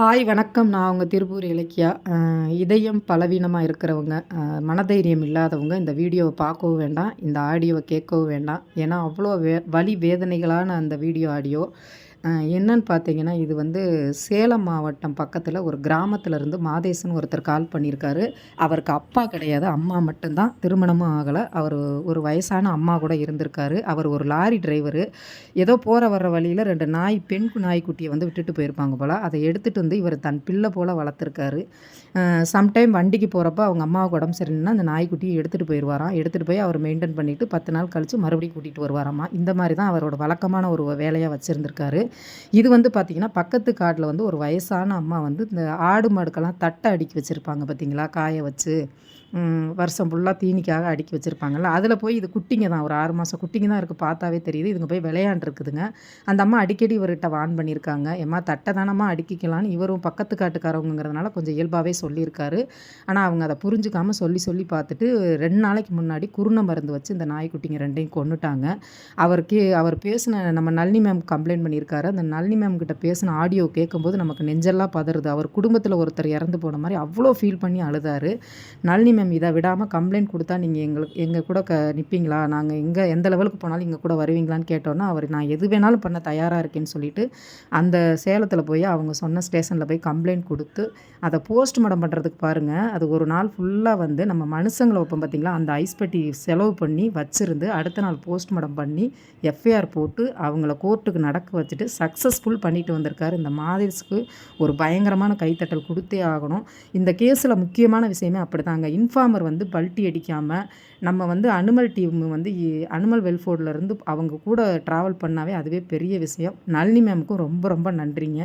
Hi வணக்கம். நான் உங்கள் திருப்பூர் இலக்கியா. இதயம் பலவீனமாக இருக்கிறவங்க மனதைரியம் இல்லாதவங்க இந்த வீடியோவை பார்க்கவும் வேண்டாம் இந்த ஆடியோவை கேட்கவும் வேண்டாம். ஏன்னா அவ்வளோ வே வலி வேதனைகளான அந்த வீடியோ ஆடியோ என்னன்னு பார்த்தீங்கன்னா இது வந்து சேலம் மாவட்டம் பக்கத்தில் ஒரு கிராமத்தில் இருந்து மாதேசன் ஒருத்தர் கால் பண்ணியிருக்காரு அவருக்கு அப்பா கிடையாது அம்மா மட்டும்தான். திருமணமும் ஆகலை. அவர் ஒரு வயசான அம்மா கூட இருந்திருக்காரு. அவர் ஒரு லாரி டிரைவரு ஏதோ போகிற வர்ற வழியில் ரெண்டு நாய் பெண் நாய்க்குட்டியை வந்து விட்டுட்டு போயிருப்பாங்க போல். அதை எடுத்துகிட்டு வந்து இவர் தன் பிள்ளை போல் வளர்த்துருக்காரு. சம்டைம் வண்டிக்கு போகிறப்ப அவங்க அம்மாவுக்கு உடம்பு சரியில்லைன்னா அந்த நாய்க்குட்டியை எடுத்துகிட்டு போயிடுவாராம் எடுத்துகிட்டு போய் அவர் மெயின்டைன் பண்ணிவிட்டு பத்து நாள் கழித்து மறுபடியும் கூட்டிகிட்டு வருவாராம்மா இந்த மாதிரி தான் அவரோட வழக்கமான ஒரு வேலையாக வச்சுருந்துருக்காரு. இது வந்து பார்த்திங்கன்னா பக்கத்து காட்டில் வந்து ஒரு வயசான அம்மா வந்து இந்த ஆடு மாடுக்கெல்லாம் தட்டை அடுக்கி வச்சுருப்பாங்க பார்த்தீங்களா காய வச்சு. வருஷம் ஃபுல்லாக தீனிக்காக அடுக்கி வச்சுருப்பாங்கல்ல? அதில் போய் இது குட்டிங்க தான். ஒரு ஆறு மாதம் குட்டிங்க தான் இருக்குது பார்த்தாவே தெரியுது. இதுங்க போய் விளையாண்டுருக்குதுங்க. அந்த அம்மா அடிக்கடி இவர்கிட்ட வான் பண்ணியிருக்காங்க. ஏம்மா தட்டை தானம்மா அடுக்கிக்கலான்னு இவரும் பக்கத்து காட்டுக்காரவங்கிறதுனால கொஞ்சம் இயல்பாகவே சொல்லியிருக்காரு. ஆனால் அவங்க அதை புரிஞ்சுக்காமல் சொல்லி சொல்லி பார்த்துட்டு ரெண்டு நாளைக்கு முன்னாடி குருணை மருந்து வச்சு இந்த நாய்க்குட்டிங்க ரெண்டையும் கொண்டுட்டாங்க அவருக்கு அவர் பேசின நம்ம நளினி மேம் கம்ப்ளைண்ட் பண்ணியிருக்காரு. அந்த நளினி மேம் கிட்ட பேசின ஆடியோ கேட்கும்போது நமக்கு நெஞ்செல்லாம் பதறுது. அவர் குடும்பத்தில் ஒருத்தர் இறந்து போன மாதிரி அவ்வளோ ஃபீல் பண்ணி அழுதாரு. நளினி மேம் இதை விடாமல் கம்ப்ளைண்ட் கொடுத்தா நீங்கள் எங்களுக்கு எங்கள் கூட க நிற்பீங்களா நாங்கள் எங்கே எந்த லெவலுக்கு போனாலும் எங்கள் கூட வருவீங்களான்னு கேட்டோன்னா அவர் நான் எது வேணாலும் பண்ண தயாராக இருக்கேன்னு சொல்லிட்டு அந்த சேலத்தில் போய் அவங்க சொன்ன ஸ்டேஷனில் போய் கம்ப்ளைண்ட் கொடுத்து அதை போஸ்ட்மார்ட்டம் பண்ணுறதுக்கு பாருங்கள் அது ஒரு நாள் ஃபுல்லாக வந்து நம்ம மனுஷங்களை வைப்போம் பார்த்திங்களா அந்த ஐஸ் பெட்டி செலவு பண்ணி வச்சுருந்து அடுத்த நாள் போஸ்ட்மார்ட்டம் பண்ணி எஃப்ஐஆர் போட்டு அவங்கள கோர்ட்டுக்கு நடக்க வச்சுட்டு சக்ஸஸ்ஃபுல் பண்ணிட்டு வந்திருக்காரு. இந்த மாதிரிஸ்க்கு ஒரு பயங்கரமான கைத்தட்டல் கொடுத்தே ஆகணும். இந்த கேஸில் முக்கியமான விஷயமே அப்படி தாங்க இன்ஃபார்மர் வந்து பல்ட்டி அடிக்காமல் நம்ம வந்து அனிமல் டீம் வந்து அனிமல் வெல்ஃபோர்டில் இருந்து அவங்க கூட ட்ராவல் பண்ணாவே அதுவே பெரிய விஷயம். நளினி மேமுக்கும் ரொம்ப ரொம்ப நன்றிங்க.